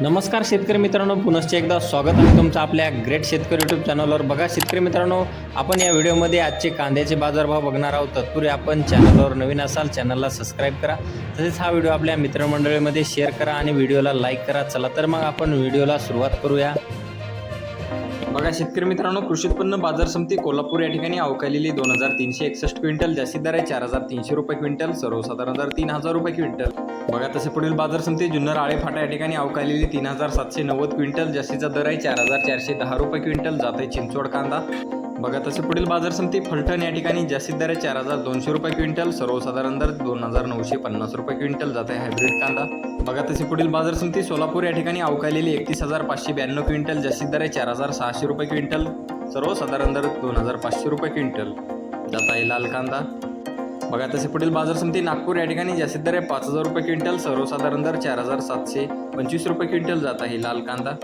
नमस्कार शेतकरी मित्रांनो पुनश्च एकदा स्वागत आहे तुमचं आपल्या ग्रेट शेतकरी यूट्यूब चॅनलवर बघा शेतकरी मित्रांनो आपण या व्हिडिओमध्ये आजचे कांद्याचे बाजारभाव बघणार आहोत. तत्पूर्वी आपण चॅनलवर नवीन असाल चॅनलला सबस्क्राईब करा. तसेच हा व्हिडिओ आपल्या मित्रमंडळीमध्ये शेअर करा आणि व्हिडिओला लाईक करा. चला तर मग आपण व्हिडिओला सुरुवात करूया. बघा शेतकरी मित्रांनो कृषी उत्पन्न बाजार समिती कोल्हापूर या ठिकाणी अवकालेली दोन हजार तीनशे एकसष्ट क्विंटल जास्तीत दर आहे चार हजार तीनशे रुपये क्विंटल सर्वसाधारण दर तीन हजार रुपये क्विंटल. बघा तसे पुढील बाजार समिती जुन्नर आळे फाटा या ठिकाणी अवकालेली तीन हजार सातशे नव्वद क्विंटल जास्तीचा दर आहे चार हजार चारशे दहा रुपये क्विंटल जात आहे चिंचवड कांदा. बघा तसे पुढील बाजार समिती फलटण या ठिकाणी जास्तीत दर चार हजार दोनशे रुपये क्विंटल सर्वसाधारण दर दोन हजार नऊशे पन्नास रुपये क्विंटल जात आहे हायब्रिड कांदा. बघा तसे पुढील बाजार समिती सोलापूर या ठिकाणी अवकालेली एकतीस हजार पाचशे ब्याण्णव क्विंटल जास्तीत दर आहे चार हजार सहाशे रुपये क्विंटल सर्वसाधारण दर दोन हजार पाचशे रुपये क्विंटल जात आहे लाल कांदा. बघा तसे पुढील बाजार समिती नागपूर या ठिकाणी जास्तीत दर आहे पाच हजार रुपये क्विंटल सर्वसाधारण दर चार हजार सातशे पंचवीस रुपये क्विंटल जात आहे लाल कांदा.